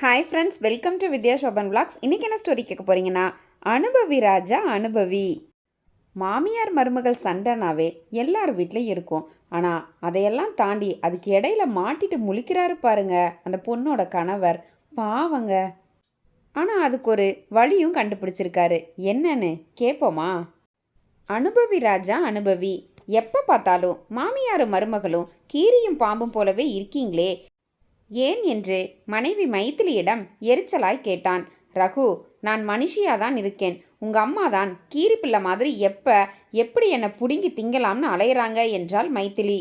Hi friends welcome to Vidya Shoban vlogs. இன்றைக்கி என்ன story கேட்க போகிறீங்கன்னா அனுபவி ராஜா அனுபவி. மாமியார் மருமகள் சண்டைனாவே எல்லார் வீட்லேயும் இருக்கும். ஆனால் அதையெல்லாம் தாண்டி அதுக்கு இடையில மாட்டிட்டு முழிக்கிறாரு பாருங்க அந்த பொண்ணோட கணவர். பாவங்க. ஆனால் அதுக்கு ஒரு வழியும் கண்டுபிடிச்சிருக்காரு. என்னன்னு கேட்போமா அனுபவி ராஜா அனுபவி. எப்போ பார்த்தாலும் மாமியாரும் மருமகளும் கீரியும் பாம்பும் போலவே இருக்கீங்களே. ஏன் என்று மனைவி மைத்திலியிடம் எரிச்சலாய் கேட்டான். ரகு நான் மனுஷியாதான் இருக்கேன். உங்க அம்மா தான் கீரி பிள்ளை மாதிரி எப்ப எப்படி என்னை புடுங்கி திங்கலாம்னு அலையிறாங்க என்றாள் மைத்திலி.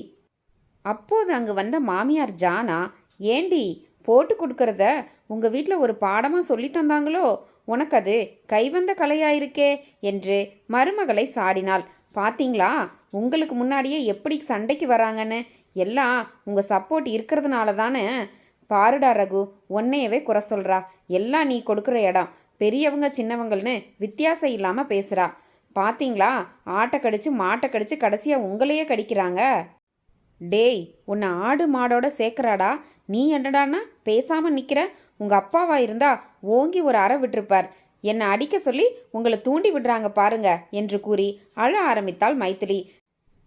அப்போது அங்கு வந்த மாமியார் ஜானா ஏண்டி போட்டு கொடுக்கறத உங்க வீட்டில் ஒரு பாடமா சொல்லி தந்தாங்களோ? உனக்கு அது கைவந்த கலையாயிருக்கே என்று மருமகளை சாடினாள். பாத்தீங்களா? உங்களுக்கு முன்னாடியே எப்படி சண்டைக்கு வராங்கன்னு? எல்லாம் உங்க சப்போர்ட் இருக்கிறதுனால தானே பாருடா ரகு உன்னையவே குறை சொல்றா. எல்லாம் நீ கொடுக்குற இடம். பெரியவங்க சின்னவங்கள்னு வித்தியாசம் இல்லாமல் பேசுகிறா பார்த்தீங்களா ஆட்டை கடிச்சு மாட்டை கடிச்சு கடைசியாக உங்களையே கடிக்கிறாங்க. டேய் உன்னை ஆடு மாடோட சேர்க்குறாடா. நீ என்னடான்னா பேசாமல் நிற்கிற உங்கள் அப்பாவா இருந்தா ஓங்கி ஒரு அறை விட்டிருப்பார். என்னை அடிக்க சொல்லி உங்களை தூண்டி விடுறாங்க பாருங்க என்று கூறி அழ ஆரம்பித்தாள் மைத்திலி.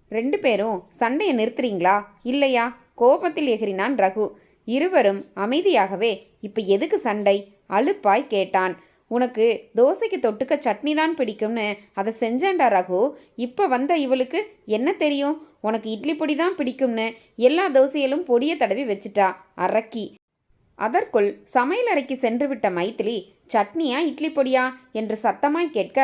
ரெண்டு பேரும் சண்டையை நிறுத்துறீங்களா? இல்லையா? கோபத்தில் எகிறினான் ரகு. இருவரும் அமைதியாகவே இப்போ எதுக்கு சண்டை? அலுப்பாய் கேட்டான். உனக்கு தோசைக்கு தொட்டுக்க சட்னி தான் பிடிக்கும்னு அதை செஞ்சேன்டா ரகு. இப்போ வந்த இவளுக்கு என்ன தெரியும்? உனக்கு இட்லி பொடி தான் பிடிக்கும்னு எல்லா தோசையிலும் பொடியை தடவி வச்சிட்டா அரக்கி. அதற்குள் சமையலறைக்கு சென்று விட்ட மைத்திலி சட்னியா இட்லி பொடியா? என்று சத்தமாய் கேட்க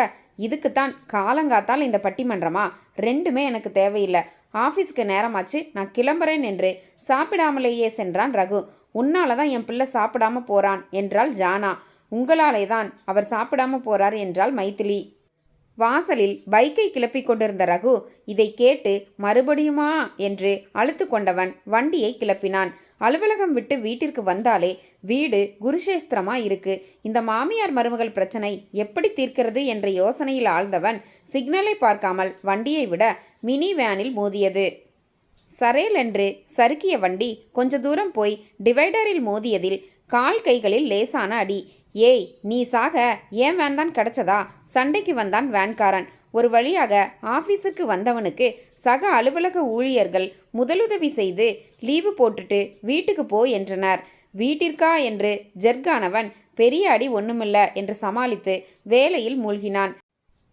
இதுக்குத்தான் காலங்காத்தால் இந்த பட்டிமன்றமா? ரெண்டுமே எனக்கு தேவையில்லை. ஆஃபீஸ்க்கு நேரமாச்சு நான் கிளம்புறேன் என்று சாப்பிடாமலேயே சென்றான் ரகு. உன்னால தான் என் பிள்ளை சாப்பிடாம போறான் என்றாள் ஜானா. உங்களாலே தான் அவர் சாப்பிடாம போறார் என்றாள் மைத்திலி. வாசலில் பைக்கை கிளப்பிக் கொண்டிருந்த ரகு இதை கேட்டு மறுபடியுமா? என்று அழுத்து கொண்டவன் வண்டியை கிளப்பினான். அலுவலகம் விட்டு வீட்டிற்கு வந்தாலே வீடு குருஷேஸ்திரமா இருக்கு. இந்த மாமியார் மருமகள் பிரச்சனை எப்படி தீர்க்கிறது என்ற யோசனையில் ஆழ்ந்தவன் சிக்னலை பார்க்காமல் வண்டியை விட மினி வேனில் மோதியது. சரேல் என்று சறுக்கிய வண்டி கொஞ்ச தூரம் போய் டிவைடரில் மோதியதில் கால் கைகளில் லேசான அடி. ஏய் நீ சாக ஏன் வேன் தான் கிடச்சதா? சண்டைக்கு வந்தான் வேன்காரன். ஒரு வழியாக ஆபீஸுக்கு வந்தவனுக்கு சக அலுவலக ஊழியர்கள் முதலுதவி செய்து லீவு போட்டுட்டு வீட்டுக்கு போ என்றனர். வீட்டிற்கா என்று ஜெர்கானவன் பெரிய அடி ஒண்ணுமில்ல என்று சமாளித்து வேலையில் மூழ்கினான்.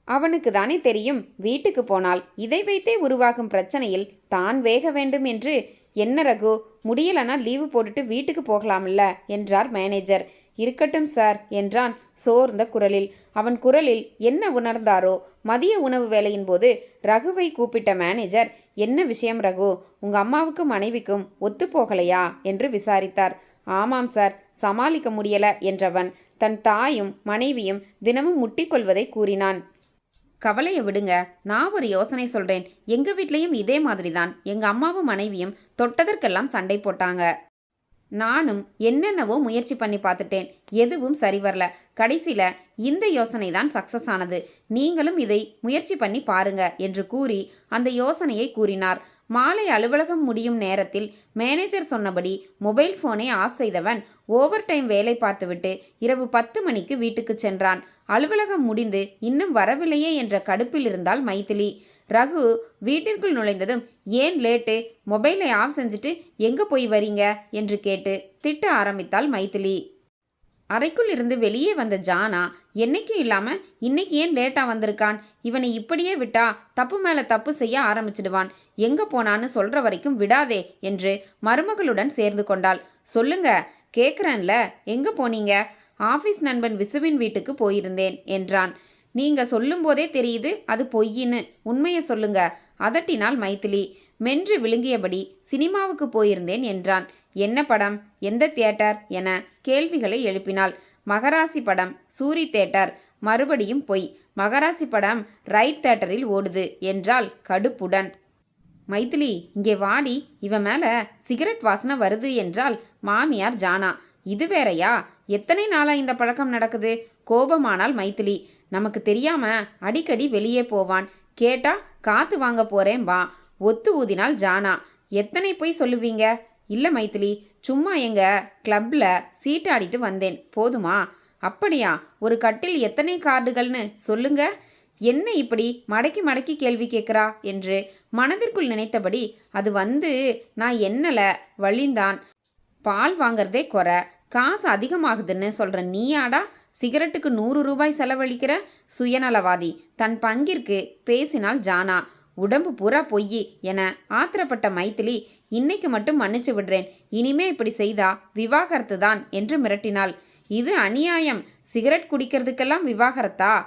அவனுக்கு தானே தெரியும். வீட்டுக்கு போனால் இதை வைத்தே உருவாகும் பிரச்சனையில் தான் வேக வேண்டும் என்று. என்ன ரகு முடியலனா லீவு போட்டுட்டு வீட்டுக்கு போகலாம்ல என்றார் மேனேஜர். இருக்கட்டும் சார் என்றான் சோர்ந்த குரலில். அவன் குரலில் என்ன உணர்ந்தாரோ மதிய உணவு வேலையின் போது ரகுவை கூப்பிட்ட மேனேஜர் என்ன விஷயம் ரகு உங்க அம்மாவுக்கும் மனைவிக்கும் ஒத்து போகலையா? என்று விசாரித்தார். ஆமாம் சார் சமாளிக்க முடியல என்றவன் தன் தாயும் மனைவியும் தினமும் முட்டிக்கொள்வதை கூறினான். கவலையை விடுங்க. நான் ஒரு யோசனை சொல்றேன். எங்க வீட்லேயும் இதே மாதிரி தான் எங்க அம்மாவும் மனைவியும் தொட்டதற்கெல்லாம் சண்டை போட்டாங்க. நானும் என்னென்னவோ முயற்சி பண்ணி பார்த்துட்டேன். எதுவும் சரி வரல. கடைசியில் இந்த யோசனை தான் சக்சஸ் ஆனது. நீங்களும் இதை முயற்சி பண்ணி பாருங்க என்று கூறி அந்த யோசனையை கூறினார். மாலை அலுவலகம் முடியும் நேரத்தில் மேனேஜர் சொன்னபடி மொபைல் ஃபோனை ஆஃப் செய்தவன் ஓவர் டைம் வேலை பார்த்துவிட்டு இரவு பத்து மணிக்கு வீட்டுக்கு சென்றான். அலுவலகம் முடிந்து இன்னும் வரவில்லையே என்ற கடுப்பில் இருந்தால் மைதிலி. ரகு வீட்டிற்குள் நுழைந்ததும் ஏன் லேட்டு? மொபைலை ஆஃப் செஞ்சுட்டு எங்கே போய் வரீங்க? என்று கேட்டு திட்ட ஆரம்பித்தாள் மைதிலி. அறைக்குள் இருந்து வெளியே வந்த ஜானா என்னைக்கும் இல்லாமல் இன்னைக்கு ஏன் லேட்டாக வந்திருக்கான்? இவனை இப்படியே விட்டா தப்பு மேலே தப்பு செய்ய ஆரம்பிச்சிடுவான். எங்கே போனான்னு சொல்கிற வரைக்கும் விடாதே என்று மருமகளுடன் சேர்ந்து கொண்டாள். சொல்லுங்க கேட்குறேன்ல எங்க போனீங்க? ஆஃபீஸ் நண்பன் விசுவின் வீட்டுக்கு போயிருந்தேன் என்றான். நீங்க சொல்லும்போதே தெரியுது அது பொய்யின்னு. உண்மையை சொல்லுங்க அதட்டினால் மைத்திலி. மென்று விழுங்கியபடி சினிமாவுக்கு போயிருந்தேன் என்றான். என்ன படம்? எந்த தியேட்டர்? என கேள்விகளை எழுப்பினாள். மகராசி படம் சூரி தேட்டர் மறுபடியும் பொய். மகராசி படம் ரைட் தேட்டரில் ஓடுது என்றால் கடுப்புடன். மைதிலி இங்கே வாடி இவன் மேலே சிகரெட் வாசனை வருது என்றால் மாமியார் ஜானா இது வேறயா? எத்தனை நாளாக இந்த பழக்கம் நடக்குது? கோபமானால் மைதிலி நமக்கு தெரியாம அடிக்கடி வெளியே போவான். கேட்டா காத்து வாங்க போறேன் வா. ஒத்து ஊதினால் ஜானா. எத்தனை போய் சொல்லுவீங்க? இல்லை மைத்திலி சும்மா எங்கள் கிளப்பில் சீட்டாடிட்டு வந்தேன். போதுமா? அப்படியா? ஒரு கட்டில் எத்தனை கார்டுகள்னு சொல்லுங்கள் என்ன இப்படி மடக்கி மடக்கி கேள்வி கேட்குறா? என்று மனதிற்குள் நினைத்தபடி அது வந்து நான் என்னல? வழிந்தான். பால் வாங்குறதே குறை. காசு அதிகமாகுதுன்னு சொல்கிற நீயாடா? சிகரெட்டுக்கு நூறு ரூபாய் செலவழிக்கிற? சுயநலவாதி. தன் பங்கிற்கு பேசினாள் ஜானா. உடம்பு பூரா பொய் என ஆத்திரப்பட்ட மைத்திலி இன்னைக்கு மட்டும் மன்னிச்சு விடுறேன். இனிமே இப்படி செய்தா விவாகரத்து தான் என்று மிரட்டினாள். இது அநியாயம். சிகரெட் குடிக்கிறதுக்கெல்லாம் விவாகரத்தா?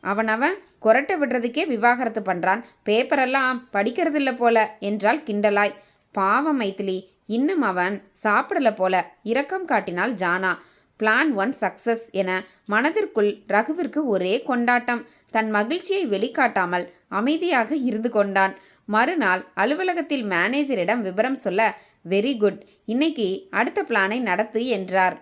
அவன் அவன் கொரட்டை விடுறதுக்கே விவாகரத்து பண்ணுறான் பேப்பரெல்லாம் படிக்கிறதில்ல போல என்றால் கிண்டலாய். பாவம் மைத்திலி இன்னும் அவன் சாப்பிடல போல இரக்கம் காட்டினாள் ஜானா. பிளான் ஒன் சக்சஸ் என மனதிற்குள் ரகுவிற்கு ஒரே கொண்டாட்டம். தன் மகிழ்ச்சியை வெளிக்காட்டாமல் அமைதியாக இருந்து கொண்டான். மறுநாள் அலுவலகத்தில் மேனேஜரிடம் விவரம் சொல்ல வெரி குட் இன்னைக்கு அடுத்த பிளானை நடத்து என்றார்.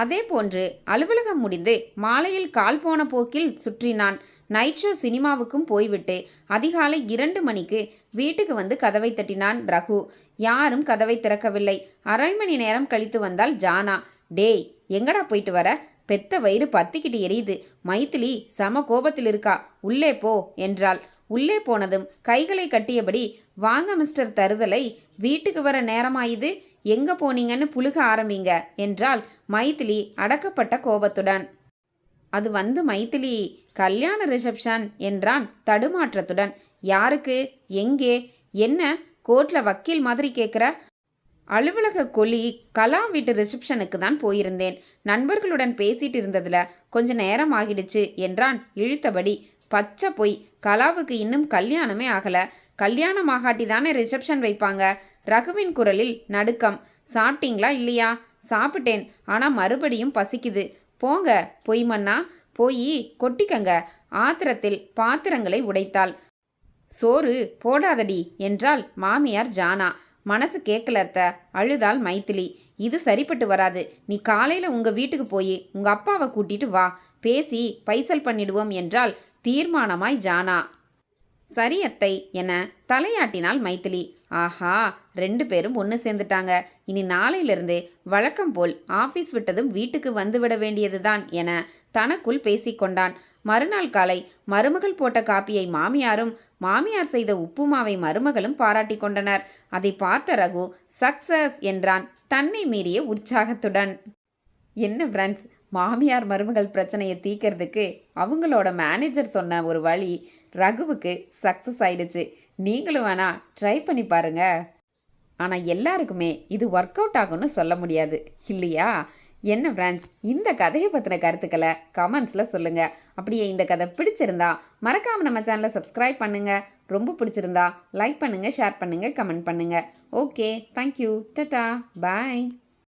அதே போன்று அலுவலகம் முடிந்து மாலையில் கால் போன போக்கில் சுற்றினான் நைட் ஷோ சினிமாவுக்கும் போய்விட்டு அதிகாலை இரண்டு மணிக்கு வீட்டுக்கு வந்து கதவை தட்டினான் ரகு. யாரும் கதவை திறக்கவில்லை. அரை மணி நேரம் கழித்து வந்தால் ஜானா. டேய் எங்கடா போயிட்டு வர? பெத்த வயிறு பத்திக்கிட்டு எரியுது. மைத்திலி சம கோபத்தில் இருக்கா. உள்ளே போ என்றாள். உள்ளே போனதும் கைகளை கட்டியபடி வாங்க மிஸ்டர் தருதலை வீட்டுக்கு வர நேரமாயுது. எங்க போனீங்கன்னு புழுக ஆரம்பிங்க என்றால் மைத்திலி அடக்கப்பட்ட கோபத்துடன். அது வந்து மைத்திலி கல்யாண ரிசப்ஷன் என்றான் தடுமாற்றத்துடன். யாருக்கு? எங்கே? என்ன? கோர்ட்ல வக்கீல் மாதிரி கேட்குற அலுவலக கொலி கலா வீட்டு ரிசப்ஷனுக்கு தான் போயிருந்தேன். நண்பர்களுடன் பேசிட்டு இருந்ததுல கொஞ்ச நேரம் ஆகிடுச்சு என்றான் இழுத்தபடி. பச்சை பொய். கலாவுக்கு இன்னும் கல்யாணமே ஆகல. கல்யாணம் ஆகாட்டி தானே ரிசப்ஷன் வைப்பாங்க. ரகுவின் குரலில் நடுக்கம். சாப்பிட்டீங்களா இல்லையா? சாப்பிட்டேன். ஆனால் மறுபடியும் பசிக்குது. போங்க பொய்மண்ணா போய் கொட்டிக்கங்க. ஆத்திரத்தில் பாத்திரங்களை உடைத்தாள். சோறு போடாதடி என்றால் மாமியார் ஜானா. மனசு கேட்கலத்த அழுதாள் மைத்திலி. இது சரிப்பட்டு வராது. நீ காலையில் உங்கள் வீட்டுக்கு போய் உங்கள் அப்பாவை கூட்டிட்டு வா. பேசி பைசல் பண்ணிடுவோம் என்றால் தீர்மானமாய் ஜானா. சரி அத்தை என தலையாட்டினாள் மைத்திலி. ஆஹா ரெண்டு பேரும் ஒன்று சேர்ந்துட்டாங்க. இனி நாளையிலிருந்து வழக்கம் போல் ஆஃபீஸ் விட்டதும் வீட்டுக்கு வந்துவிட வேண்டியதுதான் என தனக்குள் பேசிக்கொண்டான் மறுநாள் காலை மருமகள் போட்ட காப்பியை மாமியாரும் மாமியார் செய்த உப்புமாவை மருமகளும் பாராட்டி கொண்டனர். அதை பார்த்த ரகு சக்சஸ் என்றான் தன்னை மீறிய உற்சாகத்துடன். என்ன ஃப்ரெண்ட்ஸ் மாமியார் மருமகள் பிரச்சனையை தீர்க்கறதுக்கு அவங்களோட மேனேஜர் சொன்ன ஒரு வழி ரகுவுக்கு சக்ஸஸ் ஆயிடுச்சு. நீங்களும் வேணா ட்ரை பண்ணி பாருங்க. ஆனால் எல்லாருக்குமே இது ஒர்க் அவுட் ஆகும்னு சொல்ல முடியாது. இல்லையா? என்ன ஃப்ரெண்ட்ஸ் இந்த கதையை பற்றின கருத்துக்களை கமெண்ட்ஸில் சொல்லுங்கள் அப்படியே இந்த கதை பிடிச்சிருந்தா மறக்காமல் நம்ம சேனலை சப்ஸ்கிரைப் பண்ணுங்கள் ரொம்ப பிடிச்சிருந்தா லைக் பண்ணுங்கள் ஷேர் பண்ணுங்கள் கமெண்ட் பண்ணுங்கள் ஓகே தேங்க்யூ டட்டா பாய்